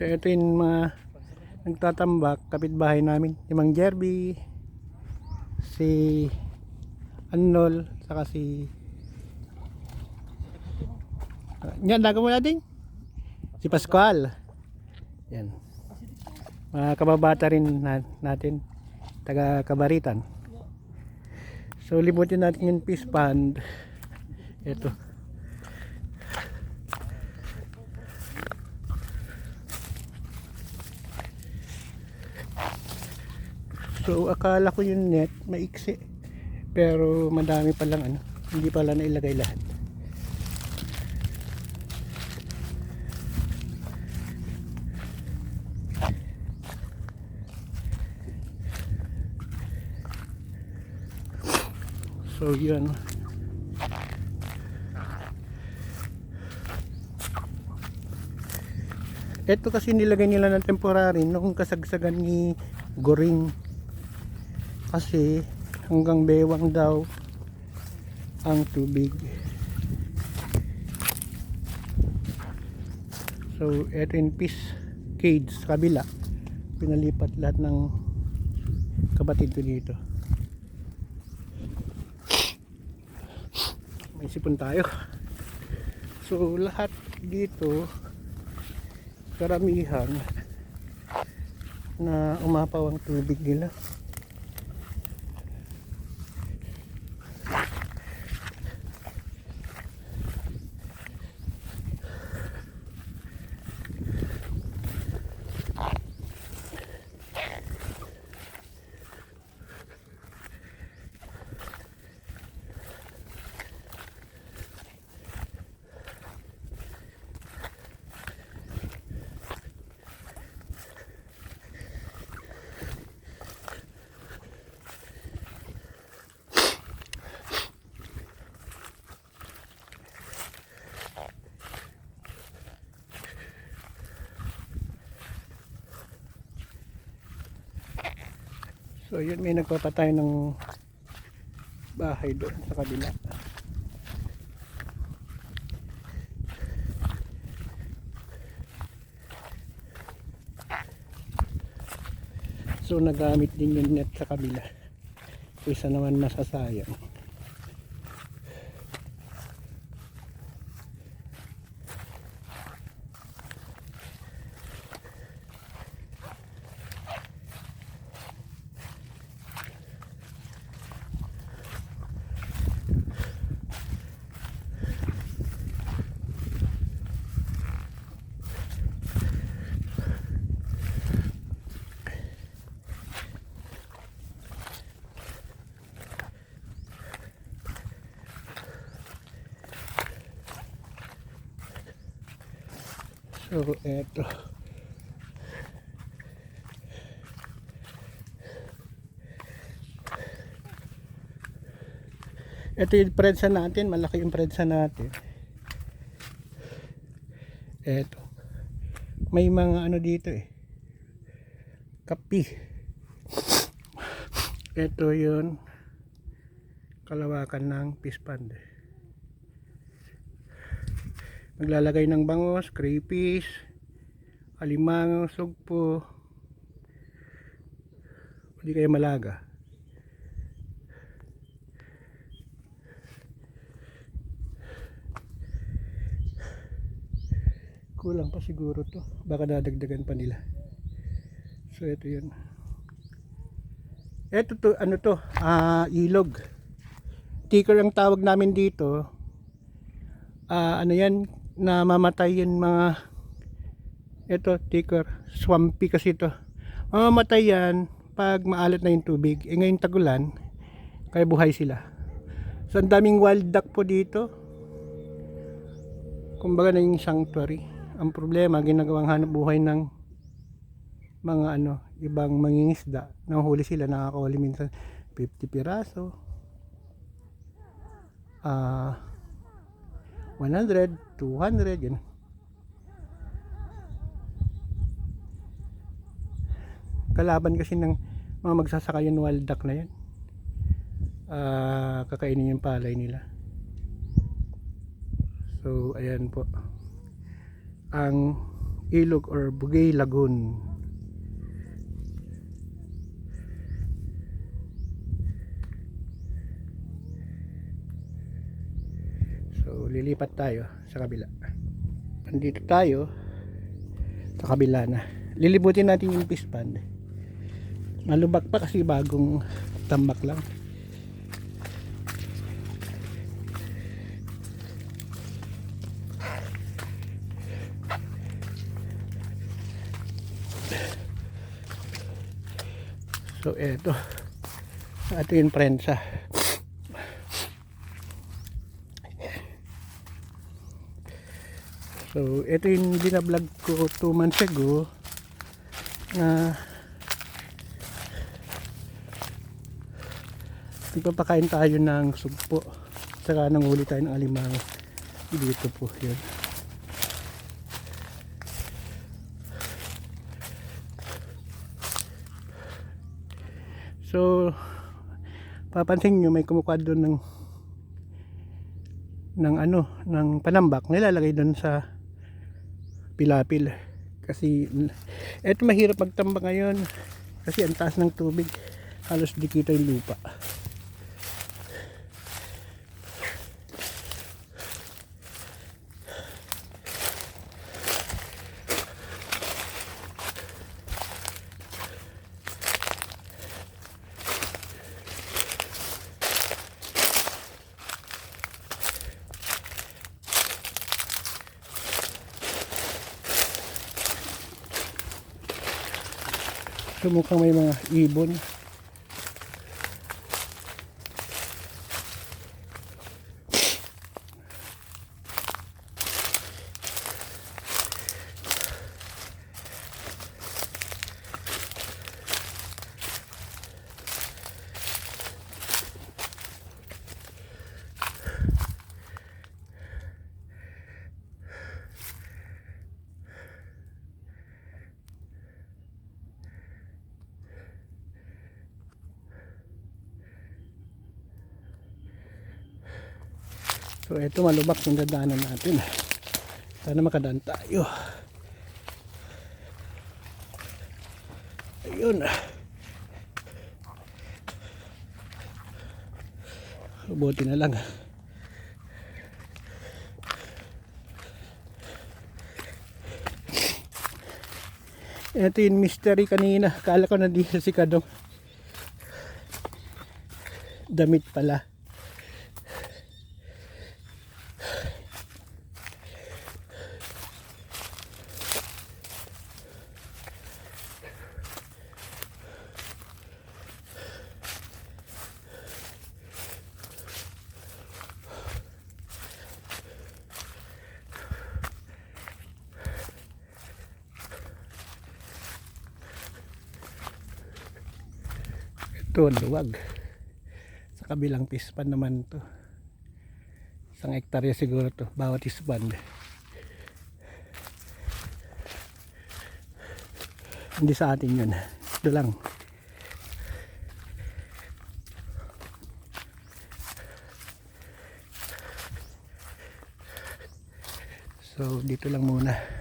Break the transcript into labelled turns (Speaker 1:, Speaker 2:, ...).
Speaker 1: So ito yung mga nagtatambak, kapitbahay namin. Si Mang Jerby, si Anol, saka si... Yan, daga mo natin. Si Pascual. Yan. Mga kababata rin na, natin. Taga Kabaritan. So limutin natin yung peace fund. Ito. So akala ko yung net maiksi. Pero madami pa lang ano. Hindi pala nailagay lahat. So yun. Ito kasi nilagay nila ng temporary noong kasagsagan ni Goring. Kasi hanggang bewang daw ang tubig. So ito yung fish cage sa kabila. Pinalipat lahat ng kapatid ko dito. May sipon tayo. So lahat dito karamihan na umapaw ang tubig nila. So yun may nagpapatay ng bahay doon sa kabila. So nagamit din yung net sa kabila. Isa naman masasayang. So eto. Ito yung prensa natin, malaki yung prensa natin. Eto. May mga ano dito eh. Kapi. Ito yun. Kalawakan ng fish pond. Naglalagay ng bangos, crayfish, alimango, sugpo. Hindi kayo malaga. Kulang pa siguro to. Baka dadagdagan pa nila. So ito yun. Ito to, ano to, ah, ilog. Ticker ang tawag namin dito. Ah, ano yan, namamatay yan mga ito, ticker. Swampy kasi ito. Mamamatay yan pag maalat na yung tubig. E ngayon tagulan, kaya buhay sila. So ang daming wild duck po dito. Kumbaga na yung sanctuary. Ang problema, ginagawang hanap buhay ng mga ano, ibang mangingisda. Nanghuli sila, nakakahuli minsan 50 piraso. Ah, 100, 200, yun. Kalaban kasi ng mga magsasaka yung wild duck na yan. Ah, kakainin yung palay nila. So, ayan po. Ang ilog or Bugay Lagoon. Lilipat tayo sa kabila. Andito tayo sa kabila na. Lilibutin natin yung fish. Malubak pa kasi bagong tambak lang. So eto. Ito yung prensa. So ito yung binablog ko 2 months ago na Nagpapakain tayo ng sugpo. Saka nanguli tayo ng alimang. Dito po yun. So, papansin nyo may kumukuha doon ng ng ano, ng panambak nilalagay doon sa pilapil. Kasi eto mahirap magtambak ngayon. Kasi ang taas ng tubig. Halos di kita yung lupa so may mga ibon So ito malubak yung dadaanan natin. Sana makadaan tayo. Ayun. Buti na lang. Ito yung mystery kanina. Kala ko na di si Kadong. Damit pala. Ito, luwag. Sa kabilang pispan naman to. Isang hektarya siguro to, bawat ispan. Hindi sa atin yun. Ito lang. So, dito lang muna.